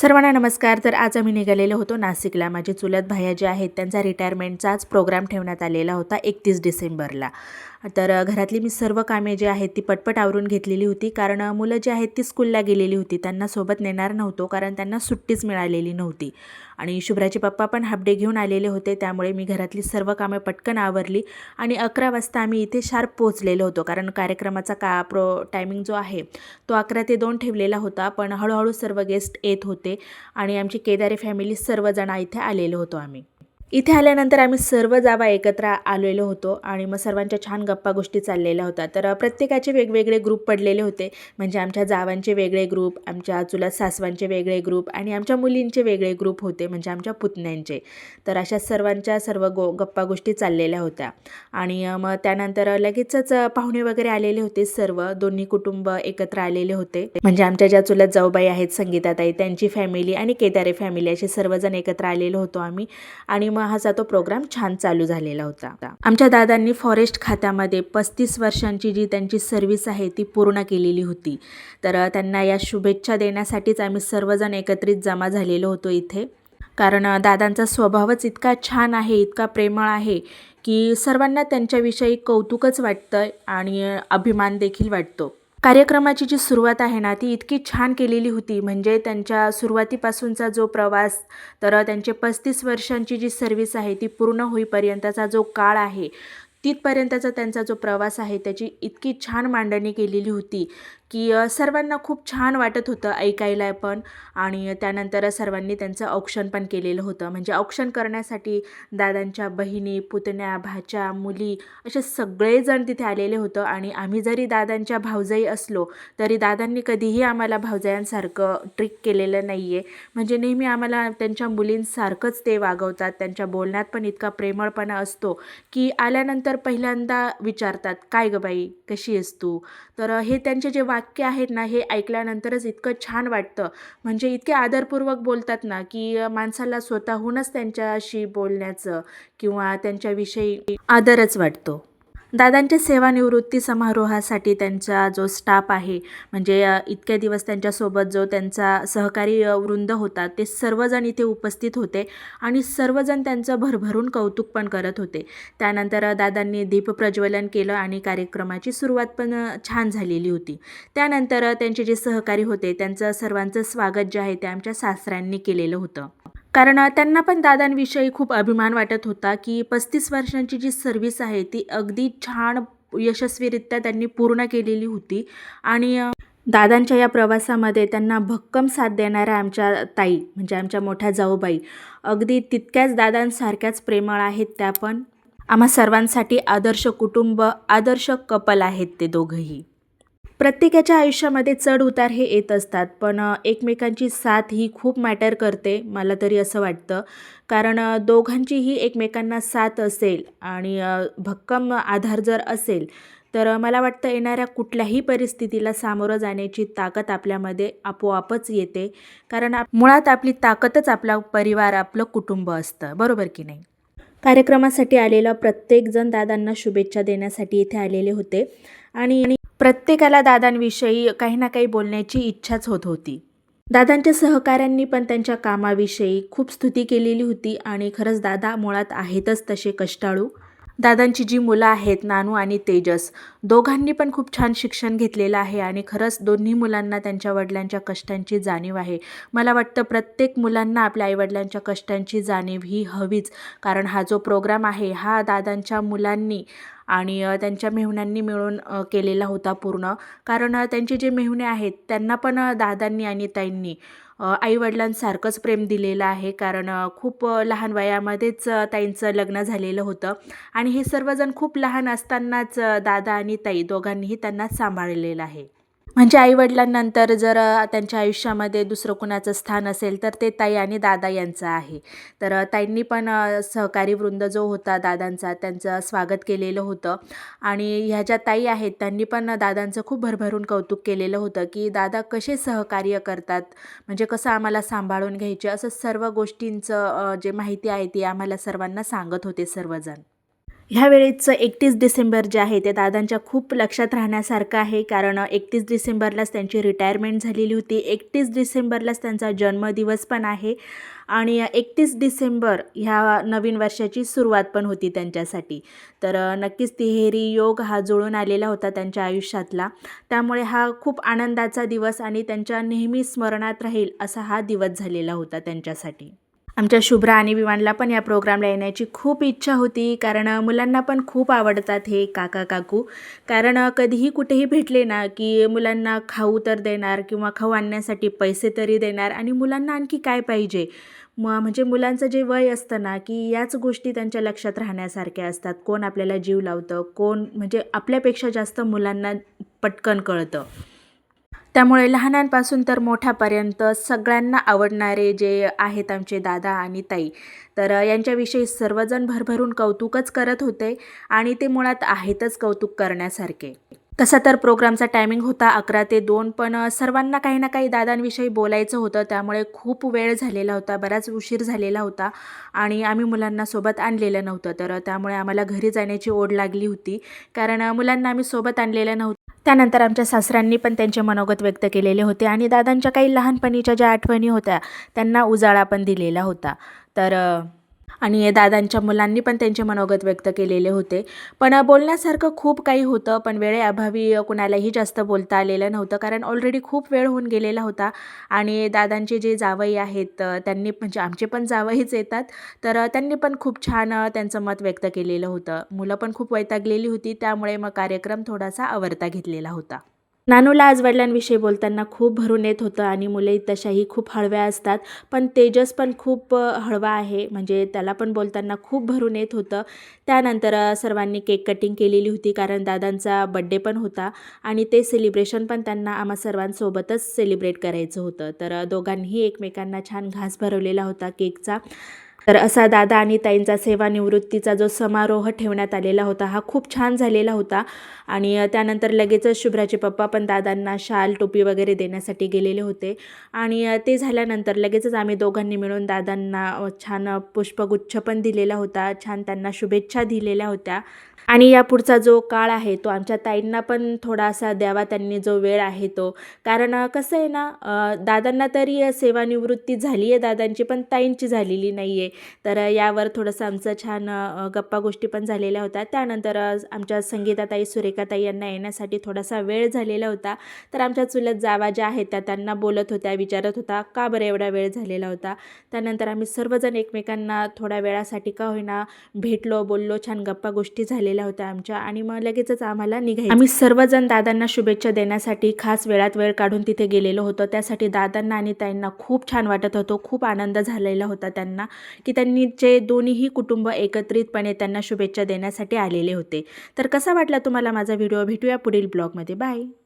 सर्वांना नमस्कार. तर आज आम्ही निघालेलो होतो नाशिकला. माझे चुलत भाया जे आहेत त्यांचा रिटायरमेंटचाच प्रोग्राम ठेवण्यात आलेला होता एकतीस डिसेंबरला. तर घरातली मी सर्व कामे जी आहेत ती पटपट आवरून घेतलेली होती. कारण मुलं जी आहेत ती स्कूलला गेलेली होती. त्यांना सोबत नेणार नव्हतो कारण त्यांना सुट्टीच मिळालेली नव्हती. आणि शुभ्राचे पप्पा पण हाफ डे घेऊन आलेले होते. त्यामुळे मी घरातली सर्व कामे पटकन आवरली. आणि अकरा वाजता आम्ही इथे शार्प पोहोचलेलो होतो. कारण कार्यक्रमाचा का प्रो टायमिंग जो आहे तो अकरा ते दोन ठेवलेला होता. पण हळूहळू सर्व गेस्ट येत होते. आणि आमची केदारे फॅमिली सर्वजण इथे आलेलो होतो आम्ही. इथे आल्यानंतर आम्ही सर्व जावा एकत्र आलेलो होतो आणि मग सर्वांच्या छान गप्पा गोष्टी चाललेल्या होत्या. तर प्रत्येकाचे वेगवेगळे ग्रुप पडलेले होते. म्हणजे आमच्या जावांचे वेगळे ग्रुप आमच्या चुलत सासवांचे वेगळे ग्रुप आणि आमच्या मुलींचे वेगळे ग्रुप होते म्हणजे आमच्या पुतण्यांचे. तर अशा सर्वांच्या सर्व गो गप्पा गोष्टी चाललेल्या होत्या. आणि मग त्यानंतर लगेचच पाहुणे वगैरे आलेले होते सर्व. दोन्ही कुटुंब एकत्र आलेले होते. म्हणजे आमच्या ज्या चुलत जाऊबाई आहेत संगीताताई त्यांची फॅमिली आणि केदारे फॅमिली असे सर्वजण एकत्र आलेलो होतो आम्ही. आणि मग हा तो प्रोग्राम छान चालू झालेला होता. आमच्या दादांनी फॉरेस्ट खात्यामध्ये पस्तीस वर्षांची जी त्यांची सर्व्हिस आहे ती पूर्ण केलेली होती. तर त्यांना या शुभेच्छा देण्यासाठीच आम्ही सर्वजण एकत्रित जमा झालेलो होतो इथे. कारण दादांचा स्वभावच इतका छान आहे इतका प्रेमळ आहे की सर्वांना त्यांच्याविषयी कौतुकच वाटतं आणि अभिमान देखील वाटतो. कार्यक्रमाची जी सुरुवात आहे ना ती इतकी छान केलेली होती. म्हणजे त्यांच्या सुरुवातीपासूनचा जो प्रवास तर त्यांचे पस्तीस वर्षांची जी सर्व्हिस आहे ती पूर्ण होईपर्यंतचा जो काळ आहे तिथपर्यंतचा त्यांचा जो प्रवास आहे त्याची इतकी छान मांडणी केलेली होती. की सर्वांना खूप छान वाटत होतं ऐकायला पण आणि त्यानंतर सर्वांनी त्यांचं औक्षण पण केलेलं होतं. म्हणजे औक्षण करण्यासाठी दादांच्या बहिणी पुतण्या भाच्या मुली असे सगळेजण तिथे आलेले होतं आणि आम्ही जरी दादांच्या भावजाई असलो तरी दादांनी कधीही आम्हाला भावजायांसारखं ट्रिक केलेलं नाही आहे म्हणजे नेहमी आम्हाला त्यांच्या मुलींसारखंच ते वागवतात त्यांच्या बोलण्यात पण इतका प्रेमळपणा असतो की आल्यानंतर पहिल्यांदा विचारतात काय गं बाई कशी आहेस तू? तर हे त्यांचे जे वा वाक्य आहेत ना हे ऐकल्यानंतरच इतकं छान वाटतं. म्हणजे इतके आदरपूर्वक बोलतात ना की माणसाला स्वतःहूनच त्यांच्याशी बोलण्याचं किंवा त्यांच्याविषयी आदरच वाटतो. दादांच्या सेवानिवृत्ती समारोहासाठी त्यांचा जो स्टाफ आहे म्हणजे इतके दिवस त्यांच्यासोबत जो त्यांचा सहकारी वृंद होता ते सर्वजण इथे उपस्थित होते आणि सर्वजण त्यांचं भरभरून कौतुक पण करत होते. त्यानंतर दादांनी दीपप्रज्वलन केलं आणि कार्यक्रमाची सुरुवात पण छान झालेली होती. त्यानंतर त्यांचे जे सहकारी होते त्यांचं सर्वांचं स्वागत जे आहे ते आमच्या सासऱ्यांनी केलेलं होतं. कारण त्यांना पण दादांविषयी खूप अभिमान वाटत होता की पस्तीस वर्षांची जी सर्व्हिस आहे ती अगदी छान यशस्वीरित्या त्यांनी पूर्ण केलेली होती. आणि दादांच्या या प्रवासामध्ये त्यांना भक्कम साथ देणाऱ्या आमच्या ताई म्हणजे आमच्या मोठ्या जाऊबाई अगदी तितक्याच दादांसारख्याच प्रेमळ आहेत त्या पण. आम्हा सर्वांसाठी आदर्श कुटुंब आदर्श कपल आहेत ते दोघंही. प्रत्येकाच्या आयुष्यामध्ये चढ उतार हे येत असतात पण एकमेकांची साथ ही खूप मॅटर करते मला तरी असं वाटतं. कारण दोघांचीही एकमेकांना साथ असेल आणि भक्कम आधार जर असेल तर मला वाटतं येणाऱ्या कुठल्याही परिस्थितीला सामोरं जाण्याची ताकद आपल्यामध्ये आपोआपच येते. कारण आप मुळात आपली ताकदच आपला परिवार आपलं कुटुंब असतं. बरोबर की नाही? कार्यक्रमासाठी आलेला प्रत्येकजण दादांना शुभेच्छा देण्यासाठी इथे आलेले होते. आणि प्रत्येकाला दादांविषयी काही ना काही बोलण्याची इच्छाच होत होती. दादांच्या सहकाऱ्यांनी पण त्यांच्या कामाविषयी खूप स्तुती केलेली होती आणि खरंच दादा मुळात आहेतच तसे कष्टाळू. दादांची जी मुलं आहेत नानू आणि तेजस दोघांनी पण खूप छान शिक्षण घेतलेलं आहे आणि खरंच दोन्ही मुलांना त्यांच्या वडिलांच्या कष्टांची जाणीव आहे. मला वाटतं प्रत्येक मुलांना आपल्या आईवडिलांच्या कष्टांची जाणीव ही हवीच कारण हा जो प्रोग्राम आहे हा दादांच्या मुलांनी आणि त्यांच्या मेहुण्यांनी मिळून केलेला होता पूर्ण. कारण त्यांचे जे मेहुणे आहेत त्यांना पण दादांनी आणि ताईंनी आईवडिलांसारखंच प्रेम दिलेलं आहे. कारण खूप लहान वयामध्येच ताईंचं लग्न झालेलं होतं. आणि हे सर्वजण खूप लहान असतानाच दादा आणि ताई दोघांनीही त्यांना सांभाळलेलं आहे. म्हणजे आईवडिलांनंतर जर त्यांच्या आयुष्यामध्ये दुसरं कुणाचं स्थान असेल तर ते ताई आणि दादा यांचं आहे. तर ताईंनी पण सहकारी वृंद जो होता दादांचा त्यांचं स्वागत केलेलं होतं. आणि ह्या ज्या ताई आहेत त्यांनी पण दादांचं खूप भरभरून कौतुक केलेलं होतं की दादा कसे सहकार्य करतात? म्हणजे कसं आम्हाला सांभाळून घ्यायचे? असं सर्व गोष्टींचं जे माहिती आहे ती आम्हाला सर्वांना सांगत होते सर्वजण. ह्यावेळेचं एकतीस डिसेंबर जे आहे ते दादांच्या खूप लक्षात राहण्यासारखं आहे. कारण एकतीस डिसेंबरलाच त्यांची रिटायरमेंट झालेली होती. एकतीस डिसेंबरलाच त्यांचा जन्मदिवस पण आहे. आणि एकतीस डिसेंबर ह्या नवीन वर्षाची सुरुवात पण होती त्यांच्यासाठी. तर नक्कीच तिहेरी योग हा जुळून आलेला होता त्यांच्या आयुष्यातला. त्यामुळे हा खूप आनंदाचा दिवस आणि त्यांच्या नेहमी स्मरणात राहील असा हा दिवस झालेला होता त्यांच्यासाठी. आमच्या शुभ्रा आणि विवानला पण या प्रोग्रामला येण्याची खूप इच्छा होती कारण मुलांना पण खूप आवडतात हे काका काकू. कारण कधीही कुठेही भेटले ना की मुलांना खाऊ तर देणार किंवा खाऊ आणण्यासाठी पैसे तरी देणार आणि मुलांना आणखी काय पाहिजे? म म्हणजे मुलांचं जे वय असतं ना की याच गोष्टी त्यांच्या लक्षात राहण्यासारख्या असतात. कोण आपल्याला जीव लावतं कोण म्हणजे आपल्यापेक्षा जास्त मुलांना पटकन कळतं. त्यामुळे लहानांपासून तर मोठ्यापर्यंत सगळ्यांना आवडणारे जे आहेत आमचे दादा आणि ताई तर यांच्याविषयी सर्वजण भरभरून कौतुकच करत होते आणि ते मुळात आहेतच कौतुक करण्यासारखे. तसा तर प्रोग्रामचा टायमिंग होता अकरा ते दोन पण सर्वांना काही ना काही दादांविषयी बोलायचं होतं त्यामुळे खूप वेळ झालेला होता बराच उशीर झालेला होता आणि आम्ही मुलांना सोबत आणलेलं नव्हतं तर त्यामुळे आम्हाला घरी जाण्याची ओढ लागली होती कारण मुलांना आम्ही सोबत आणलेलं नव्हतं. त्यानंतर आमच्या सासऱ्यांनी पण त्यांचे मनोगत व्यक्त केलेले होते आणि दादांच्या काही लहानपणीच्या ज्या आठवणी होत्या त्यांना उजाळा पण दिलेला होता. तर आणि दादांच्या मुलांनी पण त्यांचे मनोगत व्यक्त केलेले होते. पण बोलण्यासारखं खूप काही होतं पण वेळेअभावी कुणालाही जास्त बोलता आलेलं नव्हतं. कारण ऑलरेडी खूप वेळ होऊन गेलेला होता आणि दादांचे जे जावई आहेत त्यांनी म्हणजे आमचे पण जावईच येतात. तर त्यांनी पण खूप छान त्यांचं मत व्यक्त केलेलं होतं. मुलं पण खूप वैतागलेली होती त्यामुळे मग कार्यक्रम थोडासा आवरता घेतलेला होता. नानूला आज वडिलांविषयी बोलताना खूप भरून येत होतं आणि मुले तशाही खूप हळव्या असतात पण तेजस पण खूप हळवा आहे. म्हणजे त्याला पण बोलताना खूप भरून येत होतं. त्यानंतर सर्वांनी केक कटिंग केलेली होती कारण दादांचा बड्डे पण होता आणि ते सेलिब्रेशन पण त्यांना आम्हा सर्वांसोबतच सेलिब्रेट करायचं होतं. तर दोघांनीही एकमेकांना छान घास भरवलेला होता केकचा. तर असा दादा आणि ताईंचा सेवानिवृत्तीचा जो समारोह ठेवण्यात आलेला होता हा खूप छान झालेला होता. आणि त्यानंतर लगेचच शुभ्राचे पप्पा पण दादांना शाल टोपी वगैरे देण्यासाठी गेलेले होते. आणि ते झाल्यानंतर लगेचच आम्ही दोघांनी मिळून दादांना छान पुष्पगुच्छ पण दिलेला होता छान त्यांना शुभेच्छा दिलेल्या होत्या. आणि या पुढचा जो काळ आहे तो आमच्या ताईंना पण थोडासा द्यावा त्यांनी जो वेळ आहे तो. कारण कसं आहे ना दादांना तरी सेवानिवृत्ती झाली आहे दादांची पण ताईंची झालेली नाही आहे तर यावर थोडंसं आमचं छान गप्पा गोष्टी पण झालेल्या होत्या. त्यानंतर आमच्या संगीताताई सुरेखाताई यांना येण्यासाठी थोडासा वेळ झालेला होता. तर आमच्या चुलत जावा ज्या आहेत त्या त्यांना बोलत होत्या विचारत होता का बरं एवढा वेळ झालेला होता? त्यानंतर आम्ही सर्वजण एकमेकांना थोड्या वेळासाठी का होईना भेटलो बोललो छान गप्पा गोष्टी झालेल्या होत्या आमच्या आणि मग लगेचच आम्हाला निघायचं. आम्ही सर्वजण दादांना शुभेच्छा देण्यासाठी खास वेळात वेळ काढून तिथे गेलेलो होतो. त्यासाठी दादांना आणि ताईंना खूप छान वाटत होतो खूप आनंद झालेला होता त्यांना. की त्यांनी जे दोन्हीही कुटुंब एकत्रितपणे त्यांना शुभेच्छा देण्यासाठी आलेले होते. तर कसा वाटला तुम्हाला माझा व्हिडिओ? भेटूया पुढील ब्लॉगमध्ये. बाय.